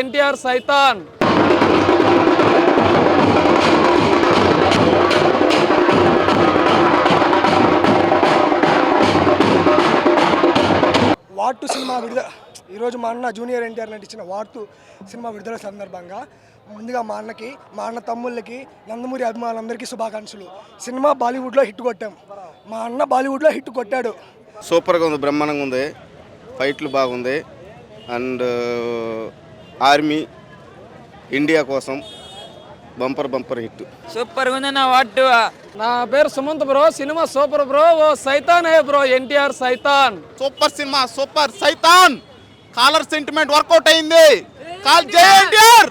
ఎన్టీఆర్ సైతాన్. War 2 cinema విడుదల ఈరోజు మా అన్న జూనియర్ ఎన్టీఆర్ నటించిన వార్టు సినిమా విడుదల సందర్భంగా ముందుగా మా అన్నకి మా అన్న తమ్ముళ్ళకి నందమూరి అభిమానులందరికీ శుభాకాంక్షలు. సినిమా బాలీవుడ్లో హిట్ కొట్టాం. మా అన్న బాలీవుడ్లో హిట్ కొట్టాడు. సూపర్గా ఉంది బ్రహ్మాండంగా ఉంది. ఫైట్లు బాగుంది. అండ్ ఆర్మీ ఇండియా కోసం బంపర్ బంపర్ హిట్. సూపర్ ఉంది నా వాటు నా పేరు Sumanth bro cinema super bro ఓ సైతాన్ హే బ్రో ఎన్టీఆర్ సైతాన్. సూపర్ సినిమా సూపర్ సైతాన్. కాలర్ సెంటిమెంట్ వర్కౌట్ అయింది. కాల్ జై ఎన్టీఆర్!